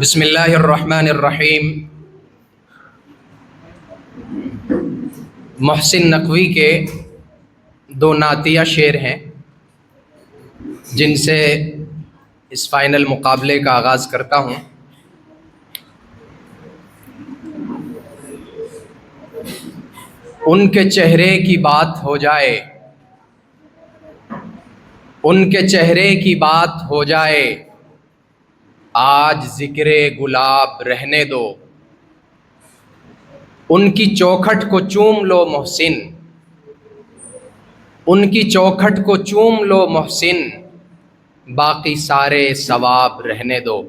بسم اللہ الرحمن الرحیم۔ محسن نقوی کے دو نعتیہ شعر ہیں، جن سے اس فائنل مقابلے کا آغاز کرتا ہوں۔ ان کے چہرے کی بات ہو جائے، ان کے چہرے کی بات ہو جائے۔ آج ذکر گلاب رہنے دو۔ ان کی چوکھٹ کو چوم لو محسن۔ ان کی چوکھٹ کو چوم لو محسن۔ باقی سارے ثواب رہنے دو۔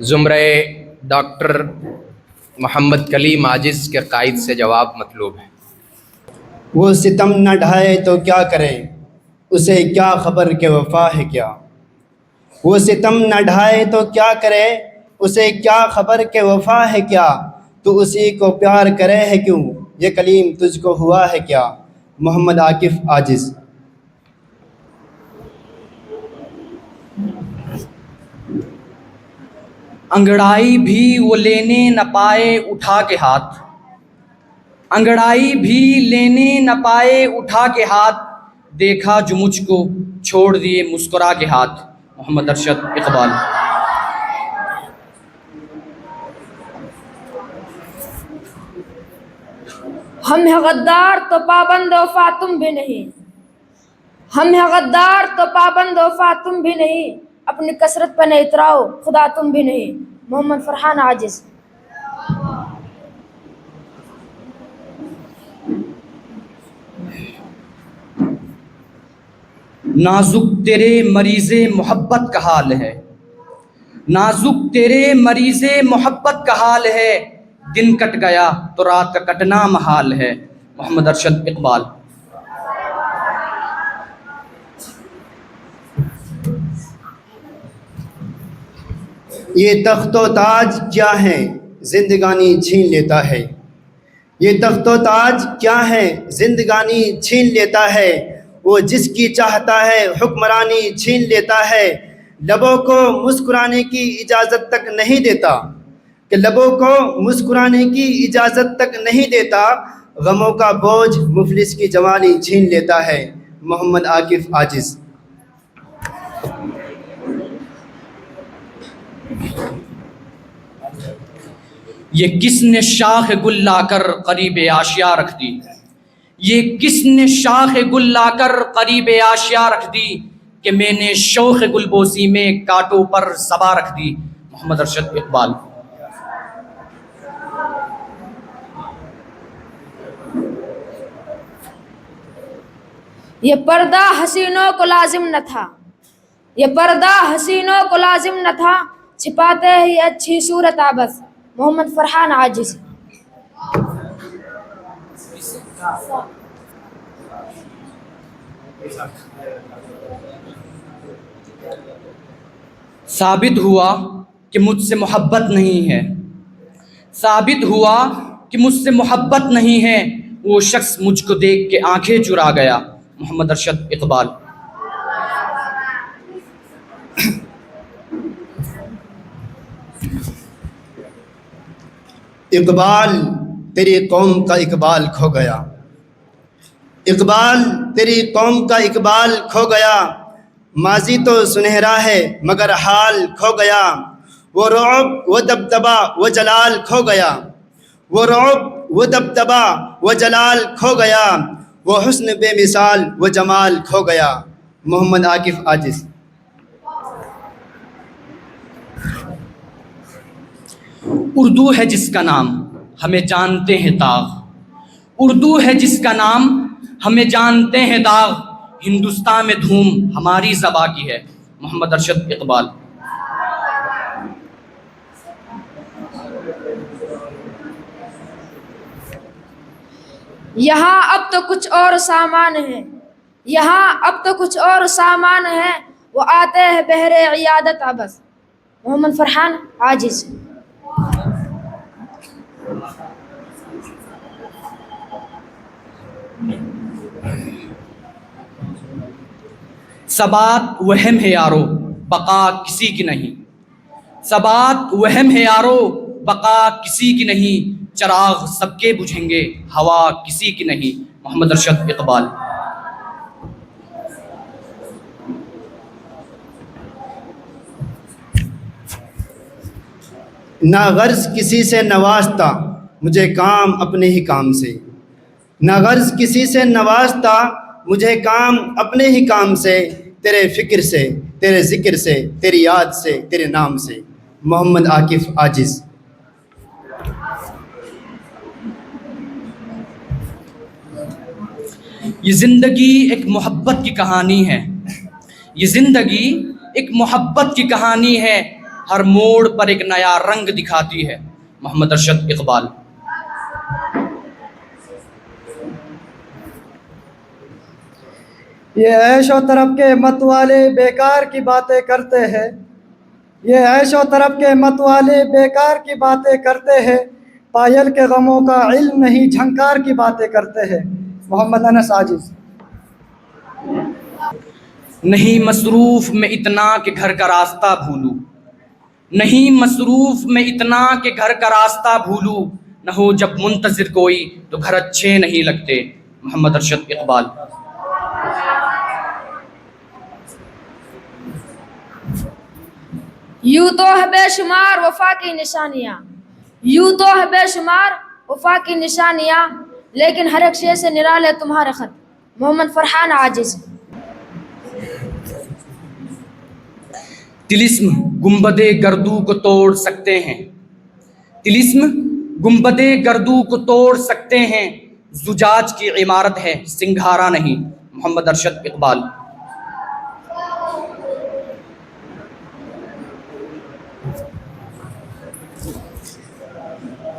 زمرے ڈاکٹر محمد کلیم عاجز کے قائد سے جواب مطلوب ہے۔ وہ ستم نہ ڈھائے تو کیا کرے اسے کیا خبر کہ وفا ہے کیا؟ وہ ستم نہ ڈھائے تو کیا کرے؟ اسے کیا خبر کہ وفا ہے کیا؟ تو اسی کو پیار کرے ہے کیوں؟ یہ کلیم تجھ کو ہوا ہے کیا؟ محمد عاقف عاجز۔ انگڑائی بھی وہ لینے نہ پائے اٹھا کے ہاتھ۔ انگڑائی بھی لینے نہ پائے اٹھا کے ہاتھ۔ دیکھا جو مجھ کو چھوڑ دیے مسکرا کے ہاتھ۔ محمد ارشد اقبال۔ ہم ہے غدار تو پابند وفا تم بھی نہیں۔ ہم ہے غدار تو پابند وفا تم بھی نہیں۔ اپنی کثرت پہ نہیں اتراؤ، خدا تم بھی نہیں۔ محمد فرحان عاجز۔ نازک تیرے مریض محبت کا حال ہے۔ نازک تیرے مریض محبت کا حال ہے۔ دن کٹ گیا تو رات کا کٹنا محال ہے۔ محمد ارشد اقبال۔ یہ تخت و تاج کیا ہے؟ زندگانی چھین لیتا ہے۔ یہ تخت و تاج کیا ہے؟ زندگانی چھین لیتا ہے۔ وہ جس کی چاہتا ہے حکمرانی چھین لیتا ہے، لبوں کو مسکرانے کی اجازت تک نہیں دیتا۔ کہ لبوں کو مسکرانے کی اجازت تک نہیں دیتا، غموں کا بوجھ مفلس کی جوانی چھین لیتا ہے۔ محمد عاقف عاجز۔ یہ کس نے شاخ گل لا کر قریب آشیا رکھ دی؟ یہ کس نے شاخ گل لا کر قریب آشیا رکھ دی کہ میں نے شوق گل بوسی میں کاٹوں پر زبا رکھ دی؟ محمد ارشد اقبال۔ یہ پردہ حسینوں کو لازم نہ تھا۔ یہ پردہ حسینوں کو لازم نہ تھا۔ چھپاتے ہی اچھی صورت آبس۔ محمد فرحان عاجز ثابت ہوا کہ مجھ سے محبت نہیں ہے۔ ثابت ہوا کہ مجھ سے محبت نہیں ہے۔ وہ شخص مجھ کو دیکھ کے آنکھیں چرا گیا۔ محمد ارشد اقبال۔ اقبال۔ تیری قوم کا اقبال کھو گیا۔ اقبال تیری قوم کا اقبال کھو گیا۔ ماضی تو سنہرا ہے، مگر حال کھو گیا۔ وہ رعب، وہ دبدبا وہ جلال کھو گیا۔ وہ رعب، وہ دبدبا وہ جلال کھو گیا۔ وہ حسن بے مثال، وہ جمال کھو گیا۔ محمد عاقف عاجز۔ اردو ہے جس کا نام۔ ہمیں جانتے ہیں داغ۔ اردو ہے جس کا نام، ہمیں جانتے ہیں داغ۔ ہندوستان میں دھوم ہماری زبا کی ہے۔ محمد ارشد اقبال۔ یہاں اب تو کچھ اور سامان ہے یہاں اب تو کچھ اور سامان ہے وہ آتے ہیں بہر عیادت ابس محمد فرحان عاجز۔ ثبات وہم ہے یارو، بقا کسی کی نہیں۔ ثبات وہم ہے یارو، بقا کسی کی نہیں۔ چراغ سب کے بجھیں گے، ہوا کسی کی نہیں۔ محمد ارشد اقبال۔ نہ غرض کسی سے نوازتا مجھے کام اپنے ہی کام سے۔ نہ غرض کسی سے نوازتا مجھے کام اپنے ہی کام سے۔ تیرے فکر سے، تیرے ذکر سے، تیری یاد سے، تیرے نام سے۔ محمد عاقف عاجز۔ یہ زندگی ایک محبت کی کہانی ہے۔ یہ زندگی ایک محبت کی کہانی ہے۔ ہر موڑ پر ایک نیا رنگ دکھاتی ہے۔ محمد ارشد اقبال۔ یہ عیش و طرف کے مت والے بیکار کی باتیں کرتے ہیں۔ یہ عیش و طرف کے مت والے بیکار کی باتیں کرتے ہیں۔ پائل کے غموں کا علم نہیں، جھنکار کی باتیں کرتے ہیں۔ محمد انس عاجز۔ نہیں مصروف میں اتنا کہ گھر کا راستہ بھولوں۔ نہیں مصروف میں اتنا کہ گھر کا راستہ بھولوں۔ نہ ہو جب منتظر کوئی تو گھر اچھے نہیں لگتے۔ محمد ارشد اقبال۔ یوں تو ہے بے شمار وفا کی نشانیاں۔ یوں تو ہے بے شمار وفا کی نشانیاں، لیکن ہر ایک شے سے نرال ہے تمہارے خط۔ محمد فرحان عاجز۔ تلسم گمبد گردو کو توڑ سکتے ہیں۔ تلسم گمبد گردو کو توڑ سکتے ہیں۔ زجاج کی عمارت ہے، سنگھارا نہیں۔ محمد ارشد اقبال۔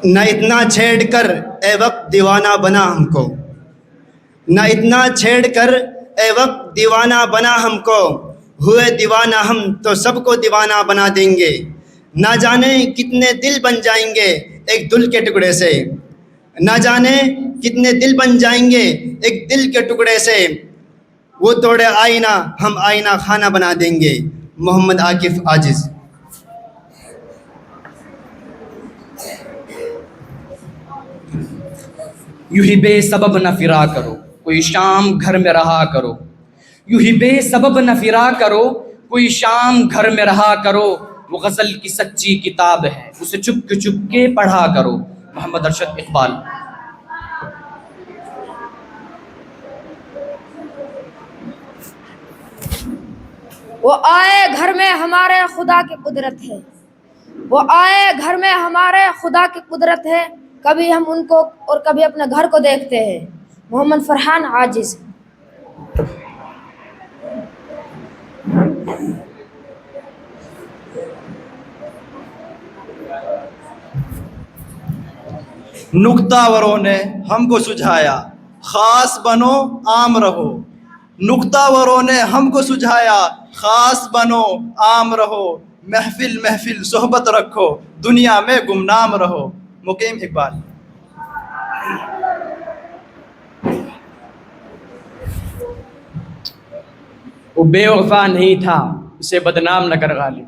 نہ اتنا چھیڑ کر اے وقت دیوانہ بنا ہم کو۔ نہ اتنا چھیڑ کر اے وقت دیوانہ بنا ہم کو۔ ہوئے دیوانہ ہم تو سب کو دیوانہ بنا دیں گے۔ نہ جانے کتنے دل بن جائیں گے ایک دل کے ٹکڑے سے۔ نہ جانے کتنے دل بن جائیں گے ایک دل کے ٹکڑے سے۔ وہ توڑے آئینہ، ہم آئینہ خانہ بنا دیں گے۔ محمد عاکف عاجز۔ یو ہی بے سبب نہ فرا کرو، کوئی شام گھر میں رہا کرو۔ یو ہی بے سبب نہ فرا کرو، کوئی شام گھر میں رہا کرو۔ وہ غزل کی سچی کتاب ہے، اسے چپ چپ کے پڑھا کرو۔ محمد ارشد اقبال۔ وہ آئے گھر میں ہمارے خدا کی قدرت ہے۔ وہ آئے گھر میں ہمارے خدا کی قدرت ہے۔ کبھی ہم ان کو اور کبھی اپنے گھر کو دیکھتے ہیں۔ محمد فرحان عاجز۔ نکتہ وروں نے ہم کو سجھایا، خاص بنو، عام رہو۔ نکتہ وروں نے ہم کو سجھایا، خاص بنو، عام رہو۔ محفل محفل، صحبت رکھو۔ دنیا میں گمنام رہو۔ مقیم اقبال۔ وہ بے وفا نہیں تھا، اسے بدنام نہ کر غالب۔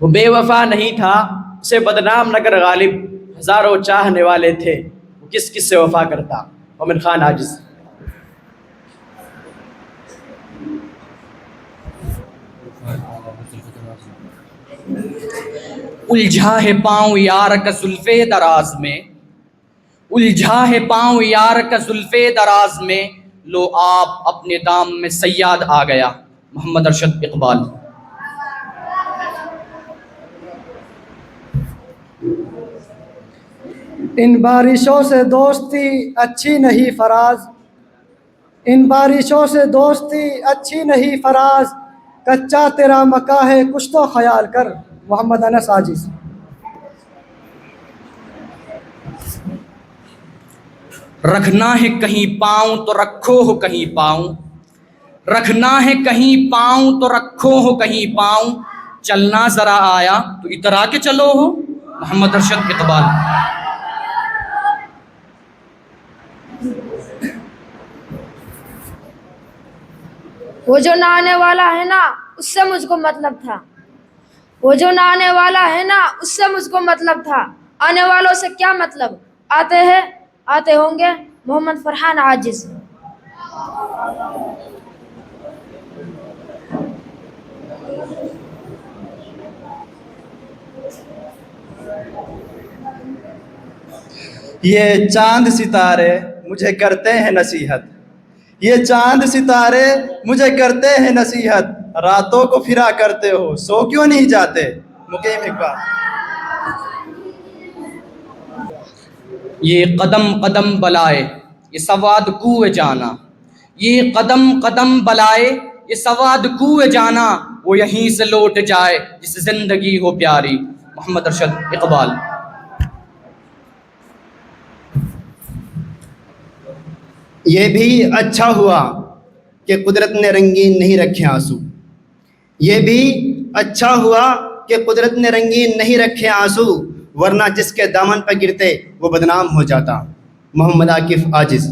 وہ بے وفا نہیں تھا، اسے بدنام نہ کر غالب۔ ہزاروں چاہنے والے تھے، وہ کس کس سے وفا کرتا؟ عمر خان عاجز الجھا ہے پاؤں یار کا زلف دراز میں، الجھا ہے پاؤں یار کا زلف دراز میں، لو آپ اپنے دام میں سیاد آ گیا۔ محمد ارشد اقبال۔ ان بارشوں سے دوستی اچھی نہیں فراز۔ ان بارشوں سے دوستی اچھی نہیں فراز۔ کچا تیرا مکہ ہے کچھ تو خیال کر۔ محمد انس عاجز۔ رکھنا ہے کہیں پاؤں تو رکھو ہو کہیں پاؤں۔ رکھنا ہے کہیں پاؤں تو رکھو ہو کہیں پاؤں۔ چلنا ذرا آیا تو اترا کے چلو ہو۔ محمد ارشد اقبال وہ جو نہ آنے والا ہے نا اس سے مجھ کو مطلب تھا۔ وہ جو نہ آنے والا ہے نا، اس سے مجھ کو مطلب تھا۔ آنے والوں سے کیا مطلب؟ آتے ہیں، آتے ہوں گے۔ محمد فرحان عاجز۔ یہ چاند ستارے مجھے کرتے ہیں نصیحت۔ یہ چاند ستارے مجھے کرتے ہیں نصیحت، راتوں کو پھرا کرتے ہو، سو کیوں نہیں جاتے؟ مقیم اقبال۔ یہ قدم قدم بلائے، یہ سواد کوئے جانا۔ یہ قدم قدم بلائے، یہ سواد کوئے جانا۔ وہ یہیں سے لوٹ جائے، جس زندگی ہو پیاری۔ محمد ارشد اقبال۔ یہ بھی اچھا ہوا کہ قدرت نے رنگین نہیں رکھے آنسو۔ یہ بھی اچھا ہوا کہ قدرت نے رنگین نہیں رکھے آنسو، ورنہ جس کے دامن پہ گرتے وہ بدنام ہو جاتا۔ محمد عاکف عاجز۔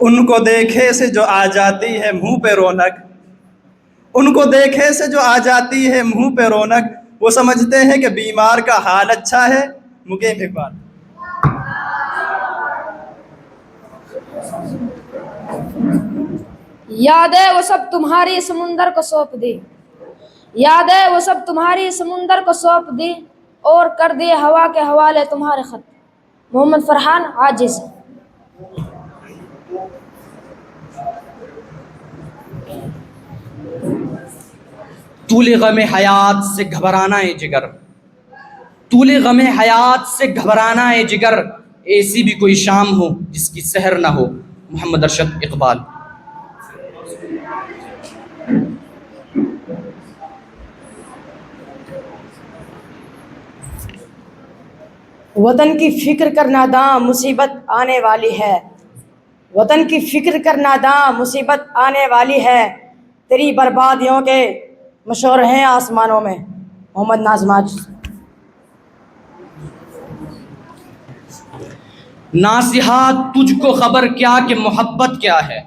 ان کو دیکھے سے جو آ جاتی ہے منہ پہ رونق ان کو دیکھے سے جو آ جاتی ہے منہ پہ رونق، وہ سمجھتے ہیں کہ بیمار کا حال اچھا ہے۔ مقیم اقبال یاد ہے وہ سب تمہاری سمندر کو سونپ دی یاد ہے وہ سب تمہاری سمندر کو سونپ دی اور کر دیے ہوا کے حوالے تمہارے خط۔ محمد فرحان عاجز۔ طول غم حیات سے گھبرانا ہے جگر۔ طول غم حیات سے گھبرانا ہے جگر۔ ایسی بھی کوئی شام ہو جس کی سحر نہ ہو۔ محمد ارشد اقبال۔ وطن کی فکر کر ناداں مصیبت آنے والی ہے۔ وطن کی فکر کر ناداں مصیبت آنے والی ہے۔ تیری بربادیوں کے مشور ہیں آسمانوں میں، محمد نازم آج۔ ناسحا تجھ کو خبر کیا کہ محبت کیا ہے؟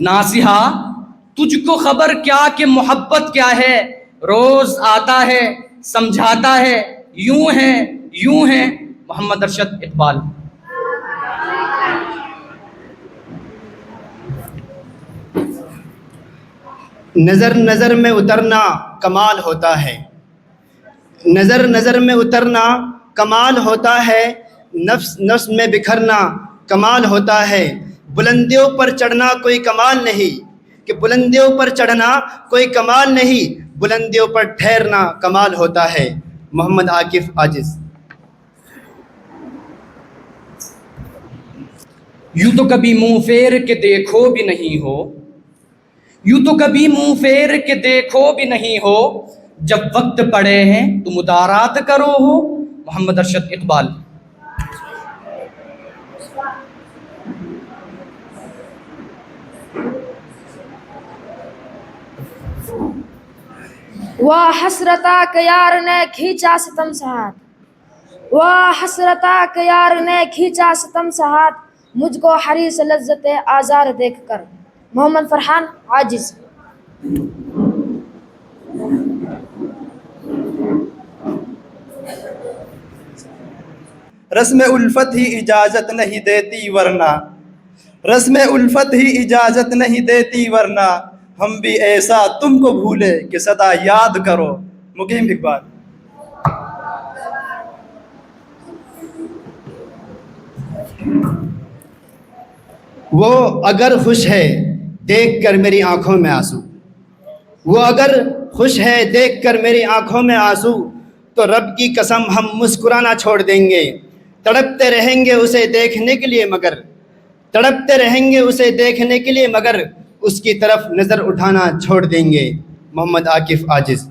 ناسحا تجھ کو خبر کیا کہ محبت کیا ہے؟ روز آتا ہے، سمجھاتا ہے، یوں ہے یوں ہے۔ محمد ارشد اقبال۔ نظر نظر میں اترنا کمال ہوتا ہے۔ نظر نظر میں اترنا کمال ہوتا ہے، نفس نفس میں بکھرنا کمال ہوتا ہے۔ بلندیوں پر چڑھنا کوئی کمال نہیں۔ کہ بلندیوں پر چڑھنا کوئی کمال نہیں، بلندیوں پر ٹھہرنا کمال ہوتا ہے۔ محمد عاکف عاجز۔ یوں تو کبھی منہ پھیر کے دیکھو بھی نہیں ہو۔ یوں تو کبھی منہ پھیر کے دیکھو بھی نہیں ہو۔ جب وقت پڑے ہیں تو مدارات کرو ہو۔ محمد ارشد اقبال۔ وہ حسرتا یار نے کھینچا ستم سے ہاتھ حسرتا یار نے کھینچا ستم سے ہاتھ مجھ کو ہری سے لذت آزار دیکھ کر۔ محمد فرحان عاجز۔ رسم الفت ہی اجازت نہیں دیتی ورنہ۔ رسم الفت ہی اجازت نہیں دیتی ورنہ۔ ہم بھی ایسا تم کو بھولے کہ سدا یاد کرو۔ مقیم اقبال۔ وہ اگر خوش ہے دیکھ کر میری آنکھوں میں آنسو۔ وہ اگر خوش ہے دیکھ کر میری آنکھوں میں آنسو، تو رب کی قسم ہم مسکرانا چھوڑ دیں گے۔ تڑپتے رہیں گے اسے دیکھنے کے لیے مگر۔ تڑپتے رہیں گے اسے دیکھنے کے لیے مگر۔ اس کی طرف نظر اٹھانا چھوڑ دیں گے۔ محمد عاقف عاجز۔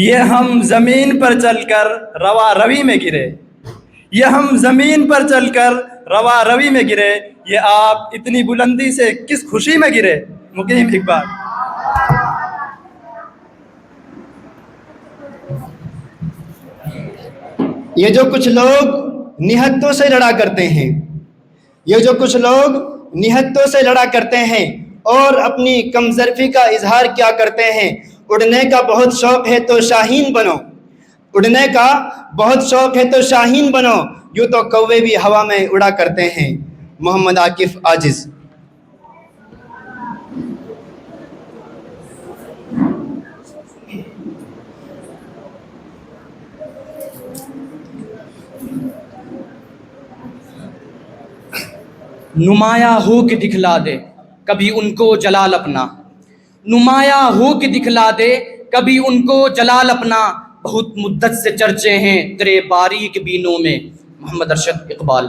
یہ ہم زمین پر چل کر روا روی میں گرے۔ یہ ہم زمین پر چل کر روا روی میں گرے۔ یہ آپ اتنی بلندی سے کس خوشی میں گرے؟ مقیم اقبال۔ یہ جو کچھ لوگ نہتوں سے لڑا کرتے ہیں، یہ جو کچھ لوگ نہتوں سے لڑا کرتے ہیں اور اپنی کمزرفی کا اظہار کیا کرتے ہیں اڑنے کا بہت شوق ہے تو شاہین بنو۔ اڑنے کا بہت شوق ہے تو شاہین بنو۔ یوں تو کوے بھی ہوا میں اڑا کرتے ہیں۔ محمد عاکف عاجز۔ نمایاں ہو کے دکھلا دے۔ کبھی ان کو جلال اپنا۔ نمایاں ہو کے دکھلا دے، کبھی ان کو جلال اپنا بہت مدت سے چرچے ہیں تیرے باریک بینوں میں۔ محمد ارشد اقبال۔